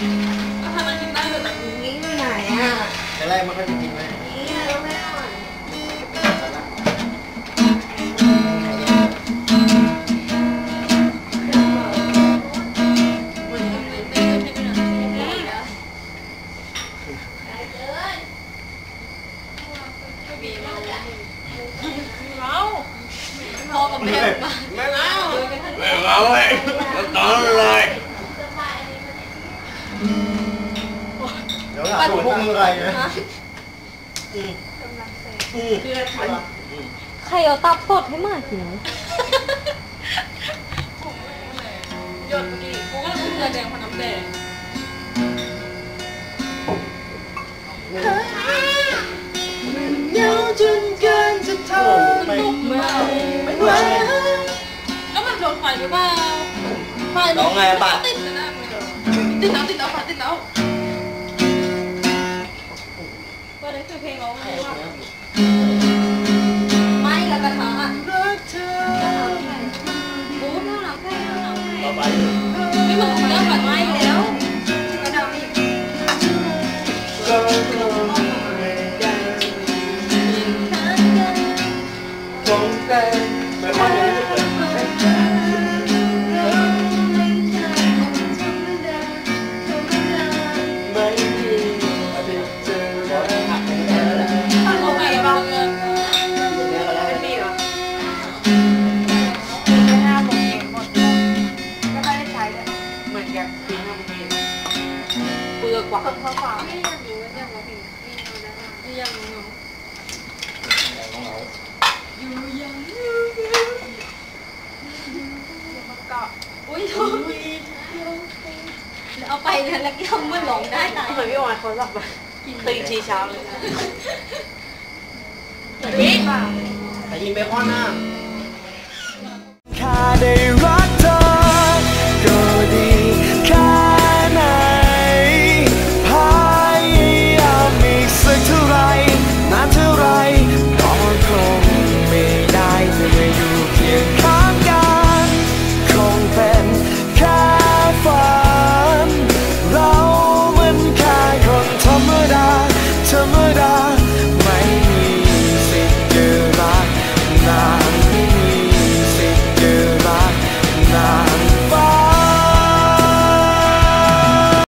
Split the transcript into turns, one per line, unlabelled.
Cái này mà phải chỉnh này. Mẹ ngầu ấy, nó to rồi เลย
นี่เราไม่อ่อน
พอกับแม่มา
ไม่เอาไม่เอาเว้ยตอนเลยเดี๋ยวหาสูตรพวกมึงอะไรนะอืมอืม
ใครเอาตับสดให้มากิน
หยดกี่กูก็เลยเกลือแดงพอน้ำแดง
เหงาจนเกินจะทนไม่
ไม่
ไม่ไหว
แล้วมันโดนไฟหรือเปล่าไฟ
ร้องไงอะปะ
ติดแล้วนะติดแล้ เบื่อกว่า
คนเขาฝาก
ไม่อยากรู้ว่าจะมาถึงนี่เราได้ไม่อยากรู้
ของเรา
มันเกาะ
อุ้ยโทษเอาไปแล้วแล้วก็มันหลงได้ตาย
เหมือนพี่วานเขาหลับไปตื่นทีเช้าเลยนะ
วิ่ง
แต่ยิงเบคอนนะ
ค่าได้รัก